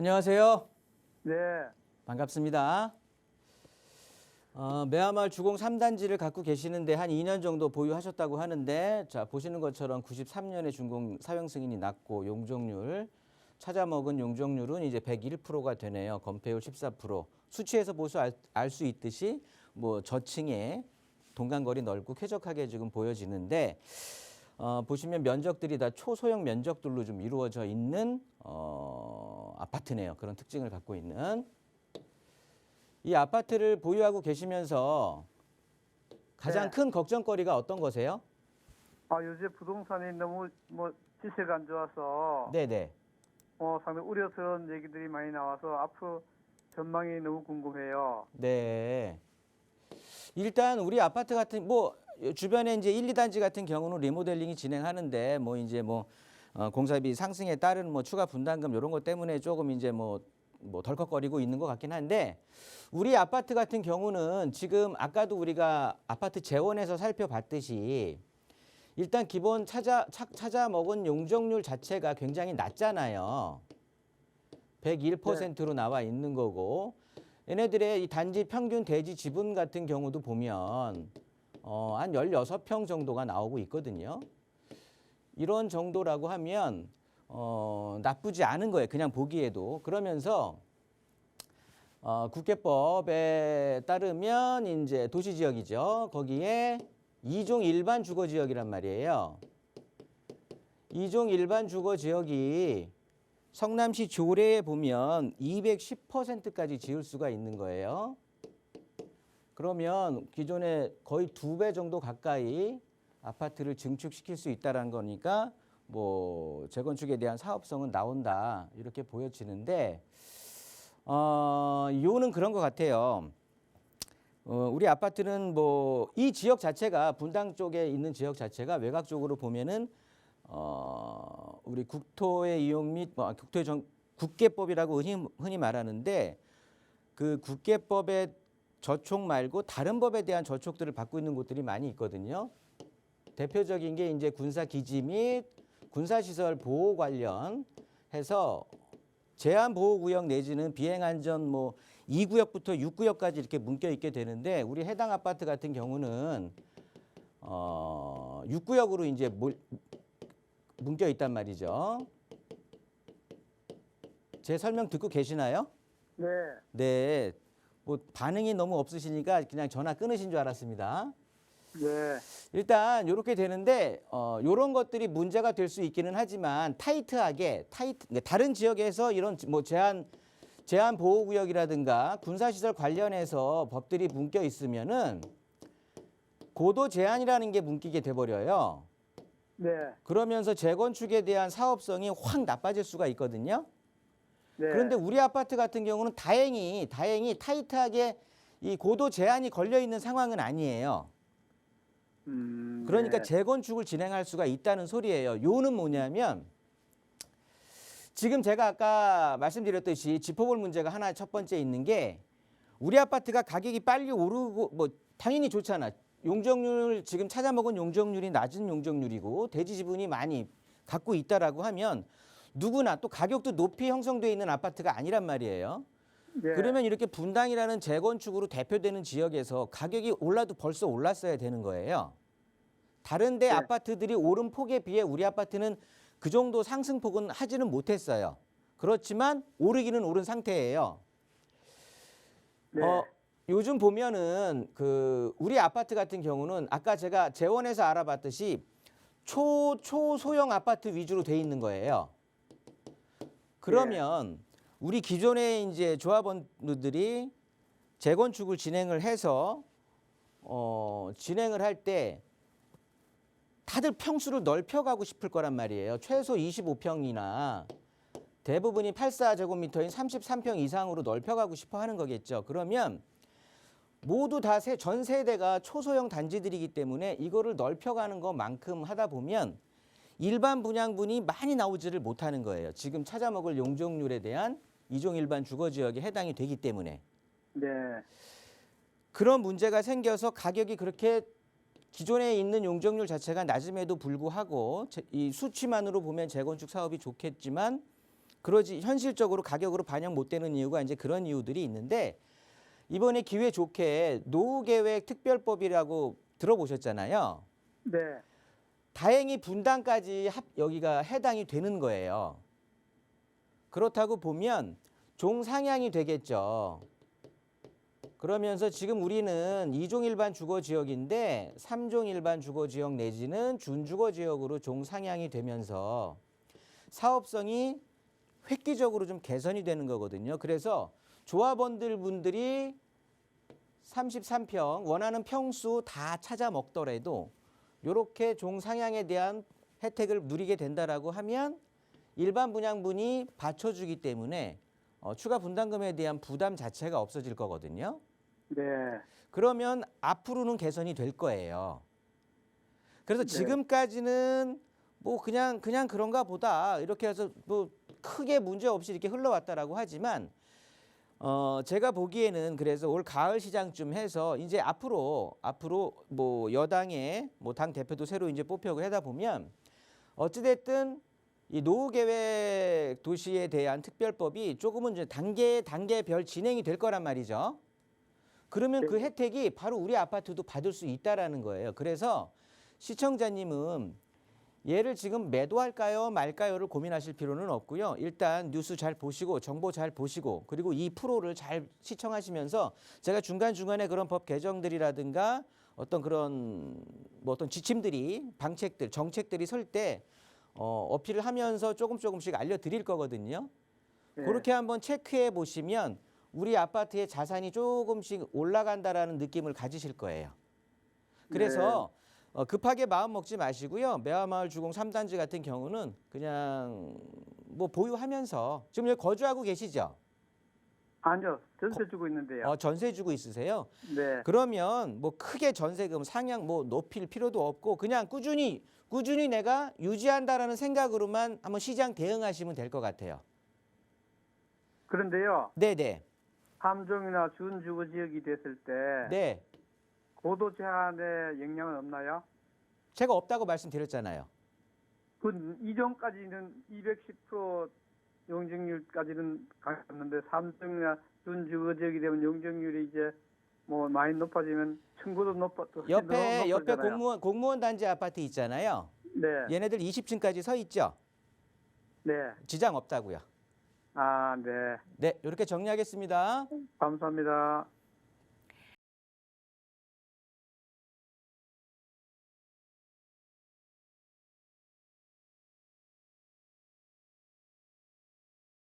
안녕하세요. 네, 반갑습니다. 어, 매화마을 주공 3단지를 갖고 계시는데 한 2년 정도 보유하셨다고 하는데 자 보시는 것처럼 93년에 준공 사용 승인이 났고 용적률 찾아 먹은 용적률은 이제 101%가 되네요. 건폐율 14%. 수치에서 보수 알수 있듯이 뭐 저층에 동간거리 넓고 쾌적하게 지금 보여지는데 어, 보시면 면적들이 다 초소형 면적들로 좀 이루어져 있는 어, 아파트네요. 그런 특징을 갖고 있는 이 아파트를 보유하고 계시면서 가장 네. 큰 걱정거리가 어떤 거세요? 아 요새 부동산이 너무 뭐 지세가 안 좋아서 네네. 어 상당히 우려스러운 얘기들이 많이 나와서 앞으로 전망이 너무 궁금해요. 네. 일단 우리 아파트 같은 뭐 주변에 이제 1, 2단지 같은 경우는 리모델링이 진행하는데 뭐 이제 뭐 어, 공사비 상승에 따른 뭐 추가 분담금 이런 것 때문에 조금 이제 뭐, 뭐 덜컥거리고 있는 것 같긴 한데 우리 아파트 같은 경우는 지금 아까도 우리가 아파트 재원에서 살펴봤듯이 일단 기본 찾아 찾- 찾아 먹은 용적률 자체가 굉장히 낮잖아요. 101%로 나와 있는 거고 얘네들의 이 단지 평균 대지 지분 같은 경우도 보면 어, 한 16평 정도가 나오고 있거든요. 이런 정도라고 하면 어, 나쁘지 않은 거예요. 그냥 보기에도. 그러면서 어, 국회법에 따르면 이제 도시 지역이죠. 거기에 이종 일반 주거 지역이란 말이에요. 이종 일반 주거 지역이 성남시 조례에 보면 210%까지 지을 수가 있는 거예요. 그러면 기존에 거의 두 배 정도 가까이 아파트를 증축시킬 수 있다라는 거니까 뭐 재건축에 대한 사업성은 나온다 이렇게 보여지는데 어 이유는 그런 것 같아요. 어, 우리 아파트는 뭐 이 지역 자체가 분당 쪽에 있는 지역 자체가 외곽 쪽으로 보면은 어, 우리 국토의 이용 및 뭐, 국토의 정, 국계법이라고 흔히, 흔히 말하는데 그 국계법의 저촉 말고 다른 법에 대한 저촉들을 받고 있는 곳들이 많이 있거든요. 대표적인 게 이제 군사 기지 및 군사 시설 보호 관련 해서 제한 보호 구역 내지는 비행 안전 뭐 2구역부터 6구역까지 이렇게 묶여 있게 되는데 우리 해당 아파트 같은 경우는 어 6구역으로 이제 몰, 묶여 있단 말이죠. 제 설명 듣고 계시나요? 네, 네. 뭐 반응이 너무 없으시니까 그냥 전화 끊으신 줄 알았습니다. 네, 일단 이렇게 되는데 어 요런 것들이 문제가 될 수 있기는 하지만 타이트하게 타이트 그러니까 다른 지역에서 이런 뭐 제한 제한 보호 구역이라든가 군사 시설 관련해서 법들이 묶여 있으면은 고도 제한이라는 게 묶이게 돼 버려요. 네, 그러면서 재건축에 대한 사업성이 확 나빠질 수가 있거든요. 네. 그런데 우리 아파트 같은 경우는 다행히 다행히 타이트하게 이 고도 제한이 걸려 있는 상황은 아니에요. 음, 그러니까 네. 재건축을 진행할 수가 있다는 소리예요. 요는 뭐냐면 지금 제가 아까 말씀드렸듯이 짚어볼 문제가 하나 첫 번째 있는 게 우리 아파트가 가격이 빨리 오르고 뭐 당연히 좋잖아. 용적률 지금 찾아먹은 용적률이 낮은 용적률이고 대지 지분이 많이 갖고 있다라고 하면 누구나 또 가격도 높이 형성돼 있는 아파트가 아니란 말이에요. 네. 그러면 이렇게 분당이라는 재건축으로 대표되는 지역에서 가격이 올라도 벌써 올랐어야 되는 거예요. 다른데 네. 아파트들이 오른 폭에 비해 우리 아파트는 그 정도 상승폭은 하지는 못했어요. 그렇지만 오르기는 오른 상태예요. 네. 어, 요즘 보면은 그 우리 아파트 같은 경우는 아까 제가 재원에서 알아봤듯이 초 초소형 아파트 위주로 돼 있는 거예요. 그러면 우리 기존에 이제 조합원들이 재건축을 진행을 해서 어, 진행을 할 때 다들 평수를 넓혀가고 싶을 거란 말이에요. 최소 25평이나 대부분이 84제곱미터인 33평 이상으로 넓혀가고 싶어 하는 거겠죠. 그러면 모두 다 전 세대가 초소형 단지들이기 때문에 이거를 넓혀가는 것만큼 하다 보면 일반 분양분이 많이 나오지를 못하는 거예요. 지금 찾아먹을 용적률에 대한 이종 일반 주거 지역에 해당이 되기 때문에 네, 그런 문제가 생겨서 가격이 그렇게 기존에 있는 용적률 자체가 낮음에도 불구하고 제- 이 수치만으로 보면 재건축 사업이 좋겠지만 그러지 현실적으로 가격으로 반영 못 되는 이유가 이제 그런 이유들이 있는데 이번에 기회 좋게 노후 계획 특별법이라고 들어보셨잖아요. 네. 다행히 분당까지 합, 여기가 해당이 되는 거예요. 그렇다고 보면 종상향이 되겠죠. 그러면서 지금 우리는 이종 일반 주거 지역인데 삼종 일반 주거 지역 내지는 준주거 지역으로 종 상향이 되면서 사업성이 획기적으로 좀 개선이 되는 거거든요. 그래서 조합원들 분들이 33평 원하는 평수 다 찾아 먹더라도 요렇게 종 상향에 대한 혜택을 누리게 된다라고 하면 일반 분양분이 받쳐주기 때문에 어, 추가 분담금에 대한 부담 자체가 없어질 거거든요. 네. 그러면 앞으로는 개선이 될 거예요. 그래서 네. 지금까지는 뭐 그냥 그냥 그런가 보다 이렇게 해서 뭐 크게 문제 없이 이렇게 흘러왔다라고 하지만 어 제가 보기에는 그래서 올 가을 시장쯤 해서 이제 앞으로 앞으로 뭐 여당의 뭐 당 대표도 새로 이제 뽑혀고 하다 보면 어찌 됐든 이 노후 계획 도시에 대한 특별법이 조금은 이제 단계 단계별 진행이 될 거란 말이죠. 그러면 그 혜택이 바로 우리 아파트도 받을 수 있다라는 거예요. 그래서 시청자님은 얘를 지금 매도할까요 말까요를 고민하실 필요는 없고요. 일단 뉴스 잘 보시고 정보 잘 보시고 그리고 이 프로를 잘 시청하시면서 제가 중간중간에 그런 법 개정들이라든가 어떤 그런 뭐 어떤 지침들이 방책들 정책들이 설 때 어, 어필을 하면서 조금 조금씩 알려드릴 거거든요. 네. 그렇게 한번 체크해 보시면 우리 아파트의 자산이 조금씩 올라간다라는 느낌을 가지실 거예요. 그래서 어, 급하게 마음 먹지 마시고요. 매화마을 주공 3단지 같은 경우는 그냥 뭐 보유하면서 지금 여기 거주하고 계시죠? 아니요. 전세 주고 있는데요. 어, 전세 주고 있으세요? 네. 그러면 뭐 크게 전세금 상향 뭐 높일 필요도 없고 그냥 꾸준히 꾸준히 내가 유지한다라는 생각으로만 한번 시장 대응하시면 될 것 같아요. 그런데요. 네, 네. 함정이나 준주거 지역이 됐을 때 네. 고도 제한에 영향은 없나요? 제가 없다고 말씀드렸잖아요. 그 이전까지는 210% 용적률까지는 갔는데 삼성이나 준주거 지역이 되면 용적률이 이제 뭐 많이 높아지면 층고도 높아 또 옆에 옆에 높아지잖아요. 공무원 공무원 단지 아파트 있잖아요. 네. 얘네들 20층까지 서 있죠. 네. 지장 없다고요. 아, 네. 네, 이렇게 정리하겠습니다. 감사합니다.